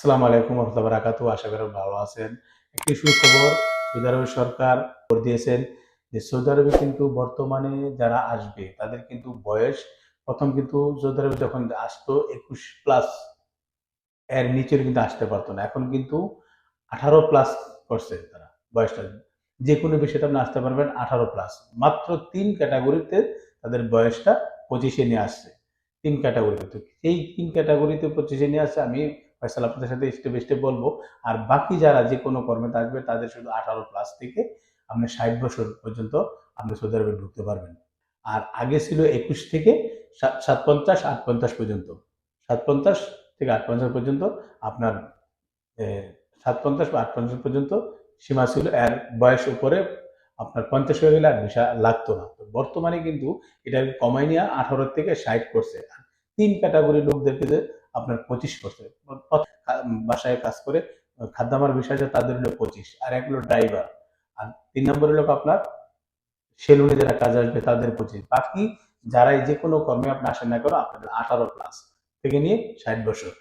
আসসালামু আলাইকুম রহমতুল্লাহ বারাকাতু আশা করি ভালো আছেন। একটি সুখবর, সৌদি আরবের সরকার করে দিয়েছেন যে সৌদি আরবে কিন্তু বর্তমানে যারা আসবে, তাদের কিন্তু বয়স প্রথম কিন্তু সৌদি আরবে যখন আসতো, একুশ প্লাস এর নিচে কিন্তু আসতে পারতো না। এখন কিন্তু আঠারো প্লাস করছে তারা বয়সটা। যে কোনো বিষয়তে আপনি আসতে পারবেন আঠারো প্লাস মাত্র তিন ক্যাটাগরিতে তাদের বয়সটা পঁচিশে নিয়ে আসছে। তিন ক্যাটাগরিতে তো এই তিন ক্যাটাগরিতে পঁচিশে নিয়ে আসছে, আমি ফয়সাল আপনাদের সাথে স্টেপ স্টেপ বলব। আর বাকি যারা যে কোনো কর্মে থাকবে তাদের শুধু আঠারো প্লাস থেকে আপনি ষাট বছর পর্যন্ত আপনি সৌদি আরবে ঢুকতে পারবেন। আর আগে ছিল একুশ থেকে সাত পঞ্চাশ আট পঞ্চাশ পর্যন্ত। সাত পঞ্চাশ থেকে আট পঞ্চাশ পর্যন্ত আপনার সাত পঞ্চাশ বা আট পঞ্চাশ পর্যন্ত সীমা ছিল। এর বয়স উপরে আপনার পঞ্চাশ হয়ে গেলে আর ভিসা লাগতো না। বর্তমানে কিন্তু এটা কমাই নিয়ে আঠারো থেকে ষাট করছে। তিন ক্যাটাগরি লোকদেরকে আপনার পঁচিশ পার্সেন্ট বাসায় কাজ করে খাদ্যামার বিষয় তাদের হলো পঁচিশ, আর এক হলো ড্রাইভার। আর তিন নম্বর হলো আপনার? সেলুনে যারা কাজ আসবে তাদের পঁচিশ। বাকি যারাই যে কোনো কর্মে আপনি আসেন না কেন আপনাদের আঠারো প্লাস থেকে নিয়ে ষাট বছর।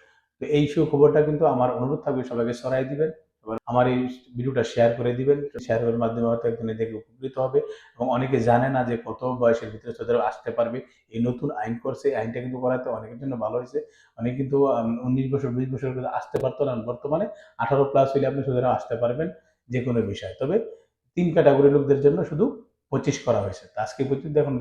তো এই সুখবরটা কিন্তু আমার অনুরোধ থাকবে সবাইকে সরাই দিবেন। এবং আমার এই ভিডিওটা শেয়ার করে দিবেন। শেয়ার করার মাধ্যমে হয়তো একজনে দেখে উপকৃত হবে এবং অনেকে জানে না যে কত বয়সের ভিতরে আরব আসতে পারবে। এই নতুন আইন করছে আইনটা কিন্তু করাতে অনেকের জন্য ভালো হয়েছে। অনেক কিন্তু উনিশ বছর, বিশ বছর আসতে পারতো না। বর্তমানে আঠারো প্লাস হলে আপনি আরব আসতে পারবেন যে কোনো বিষয়। তবে তিন ক্যাটাগরি লোকদের জন্য শুধু পঁচিশ করা হয়েছে। আজকে পর্যন্ত এখন